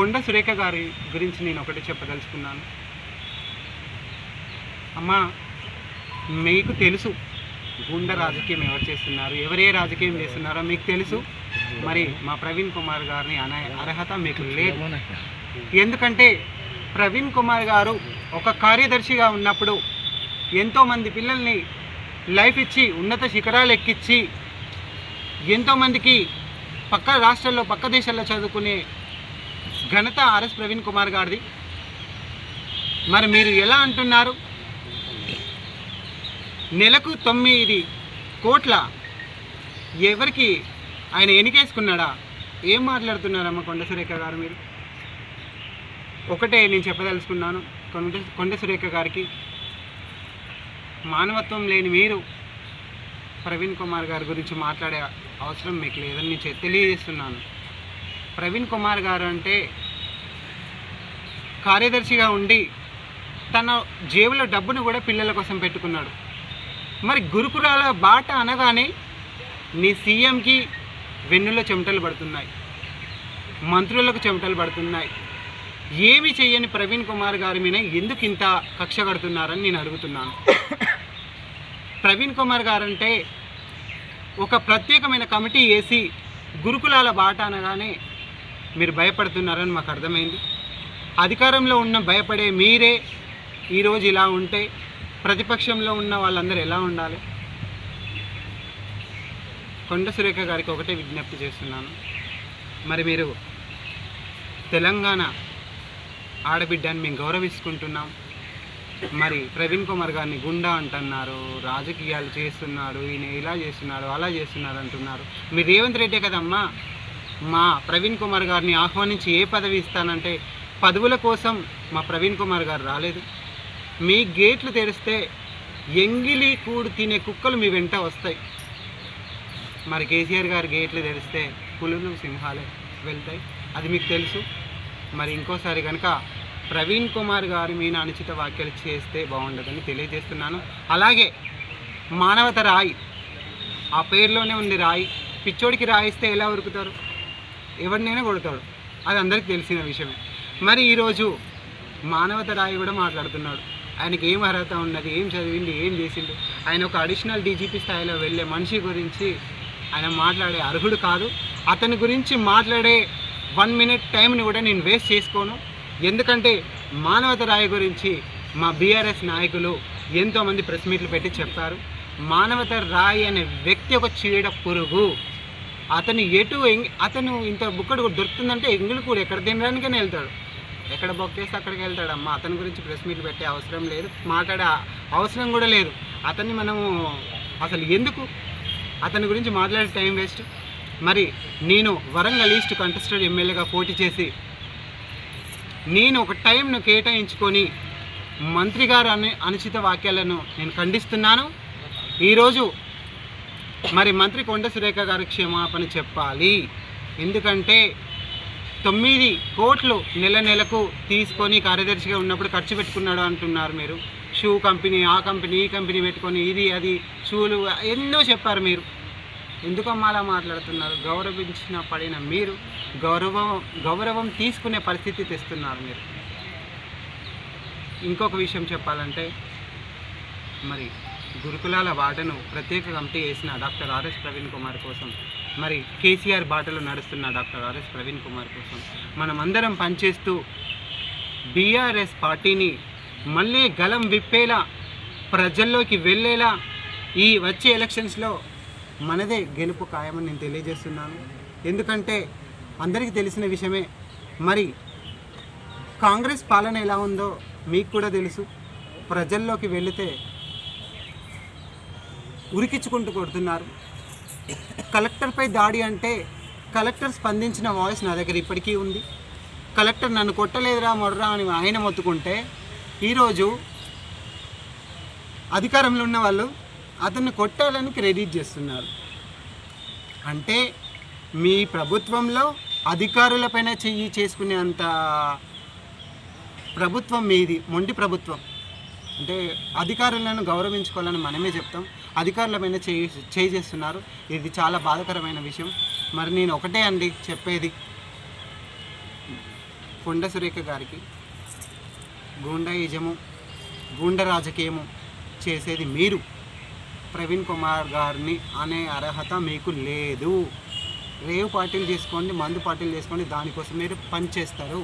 కొండ సురేఖ గారి గురించి నేను ఒకటి చెప్పదలుచుకున్నాను. అమ్మా మీకు తెలుసు గుండె రాజకీయం ఎవరు చేస్తున్నారు ఎవరే రాజకీయం చేస్తున్నారో మీకు తెలుసు. మరి మా ప్రవీణ్ కుమార్ గారిని అనే అర్హత మీకు లేదు. ఎందుకంటే ప్రవీణ్ కుమార్ గారు ఒక కార్యదర్శిగా ఉన్నప్పుడు ఎంతోమంది పిల్లల్ని లైఫ్ ఇచ్చి ఉన్నత శిఖరాలు ఎక్కించి ఎంతోమందికి పక్క రాష్ట్రాల్లో పక్క దేశాల్లో చదువుకునే ఘనత ఆర్ఎస్ ప్రవీణ్ కుమార్ గారిది. మరి మీరు ఎలా అంటున్నారు? నెలకు తొమ్మిది కోట్ల ఎవరికి ఆయన ఎన్నికేసుకున్నాడా ఏం మాట్లాడుతున్నారమ్మ కొండ సురేఖ గారు మీరు? ఒకటే నేను చెప్పదలుచుకున్నాను కొండ కొండ సురేఖ గారికి. మానవత్వం లేని మీరు ప్రవీణ్ కుమార్ గారి గురించి మాట్లాడే అవసరం మీకు లేదని నేను తెలియజేస్తున్నాను. ప్రవీణ్ కుమార్ గారు అంటే కార్యదర్శిగా ఉండి తన జేబులో డబ్బును కూడా పిల్లల కోసం పెట్టుకున్నాడు. మరి గురుకులాల బాట అనగానే నీ సీఎంకి వెన్నులో చెమటలు పడుతున్నాయి. మంత్రులకు చెమటలు పడుతున్నాయి. ఏమి చేయని ప్రవీణ్ కుమార్ గారి మీద ఎందుకు ఇంత కక్ష కడుతున్నారని నేను అడుగుతున్నాను. ప్రవీణ్ కుమార్ గారంటే ఒక ప్రత్యేకమైన కమిటీ వేసి గురుకులాల బాట అనగానే మీరు భయపడుతున్నారని మాకు అర్థమైంది. అధికారంలో ఉన్న భయపడే మీరే ఈరోజు ఇలా ఉంటే ప్రతిపక్షంలో ఉన్న వాళ్ళందరూ ఎలా ఉండాలి? కొండ సురేఖ గారికి ఒకటే విజ్ఞప్తి చేస్తున్నాను. మరి మీరు తెలంగాణ ఆడబిడ్డని మేము గౌరవిస్తుంటున్నాం మరి ప్రవీణ్ కుమార్ గారిని గుండా అంటున్నారు రాజకీయాలు చేస్తున్నాడు ఈయన ఇలా చేస్తున్నాడు అలా చేస్తున్నాడు అంటున్నారు. మీరు రేవంత్ రెడ్డే కదమ్మా? మా ప్రవీణ్ కుమార్ గారిని ఆహ్వానించి ఏ పదవి ఇస్తానంటే పదవుల కోసం మా ప్రవీణ్ కుమార్ గారు రాలేదు. మీ గేట్లు తెరిస్తే ఎంగిలి కూడు తినే కుక్కలు మీ వెంట వస్తాయి. మరి కేసీఆర్ గారి గేట్లు తెరిస్తే పులులు సింహాలే వెళ్తాయి. అది మీకు తెలుసు. మరి ఇంకోసారి కనుక ప్రవీణ్ కుమార్ గారి మీద అనుచిత వ్యాఖ్యలు చేస్తే బాగుండదని తెలియజేస్తున్నాను. అలాగే మానవత రాయి ఆ పేరులోనే ఉంది రాయి. పిచ్చోడికి రాయిస్తే ఎలా ఉరుకుతారు? ఎవరినైనా కొడతాడు. అది అందరికీ తెలిసిన విషయమే. మరి ఈరోజు మానవత రాయి కూడా మాట్లాడుతున్నాడు. ఆయనకి ఏం అర్హత ఉన్నది ఏం చదివింది ఏం చేసిండు? ఆయన ఒక అడిషనల్ డీజీపీ స్థాయిలో వెళ్ళే మనిషి గురించి ఆయన మాట్లాడే అర్హుడు కాదు. అతని గురించి మాట్లాడే వన్ మినిట్ టైంని కూడా నేను వేస్ట్ చేసుకోను. ఎందుకంటే మానవత రాయి గురించి మా బీఆర్ఎస్ నాయకులు ఎంతోమంది ప్రెస్ మీట్లు పెట్టి చెప్పారు. మానవత రాయి అనే వ్యక్తి ఒక చీడ పురుగు. అతను ఎటు అతను ఇంత బుక్కడు దొరుకుతుందంటే ఎంగులు కూడా ఎక్కడ తినడానికైనా వెళ్తాడు. ఎక్కడ బొక్కేస్తే అక్కడికి వెళ్తాడు అమ్మ అతని గురించి ప్రెస్ మీట్ పెట్టే అవసరం లేదు. మాట్లాడే అవసరం కూడా లేదు. అతన్ని మనము అసలు ఎందుకు? అతని గురించి మాట్లాడే టైం వేస్ట్. మరి నేను వరంగల్ ఈస్ట్ కంటెస్టెడ్ ఎమ్మెల్యేగా పోటీ చేసి నేను ఒక టైంను కేటాయించుకొని మంత్రి గారు అనుచిత వాక్యాలను నేను ఖండిస్తున్నాను. ఈరోజు మరి మంత్రి కొండ సురేఖ గారి క్షమాపణ చెప్పాలి. ఎందుకంటే తొమ్మిది కోట్లు నెల నెలకు తీసుకొని కార్యదర్శిగా ఉన్నప్పుడు ఖర్చు పెట్టుకున్నాడు అంటున్నారు మీరు. షూ కంపెనీ ఆ కంపెనీ ఈ కంపెనీ పెట్టుకొని ఇది అది షూలు ఎన్నో చెప్పారు మీరు. ఎందుకమ్మా అలా మాట్లాడుతున్నారు? గౌరవించిన పడిన మీరు గౌరవం గౌరవం తీసుకునే పరిస్థితి తెస్తున్నారు మీరు. ఇంకొక విషయం చెప్పాలంటే మరి గురుకులాల బాటను ప్రత్యేక కమిటీ వేసిన డాక్టర్ ఆర్ఎస్ ప్రవీణ్ కుమార్ కోసం మరి కేసీఆర్ బాటలో నడుస్తున్న డాక్టర్ ఆర్ఎస్ ప్రవీణ్ కుమార్ కోసం మనం అందరం పనిచేస్తూ బీఆర్ఎస్ పార్టీని మళ్ళీ గలం విప్పేలా ప్రజల్లోకి వెళ్ళేలా ఈ వచ్చే ఎలక్షన్స్లో మనదే గెలుపు ఖాయమని నేను తెలియజేస్తున్నాను. ఎందుకంటే అందరికీ తెలిసిన విషయమే మరి కాంగ్రెస్ పాలన ఎలా ఉందో మీకు కూడా తెలుసు. ప్రజల్లోకి వెళితే ఉరికించుకుంటూ కొడుతున్నారు. కలెక్టర్పై దాడి అంటే కలెక్టర్ స్పందించిన వాయిస్ నా దగ్గర ఇప్పటికీ ఉంది. కలెక్టర్ నన్ను కొట్టలేదురా మొడరా అని ఆయన మొత్తుకుంటే ఈరోజు అధికారంలో ఉన్న వాళ్ళు అతన్ని కొట్టాలని క్రెడిట్ చేస్తున్నారు. అంటే మీ ప్రభుత్వంలో అధికారులపైన చెయ్యి చేసుకునే అంత ప్రభుత్వం మీది మొండి ప్రభుత్వం. అంటే అధికారులను గౌరవించుకోవాలని మనమే చెప్తాం. అధికారులపైన చేయి చేయి చేస్తున్నారు ఇది చాలా బాధాకరమైన విషయం. మరి నేను ఒకటే అండి చెప్పేది. కొండ సురేఖ గారికి గూండాయిజము గూండ రాజకీయము చేసేది మీరు. ప్రవీణ్ కుమార్ గారిని అనే అర్హత మీకు లేదు. రేవు పార్టీలు చేసుకోండి మందు పార్టీలు చేసుకోండి దానికోసం మీరు పనిచేస్తారు.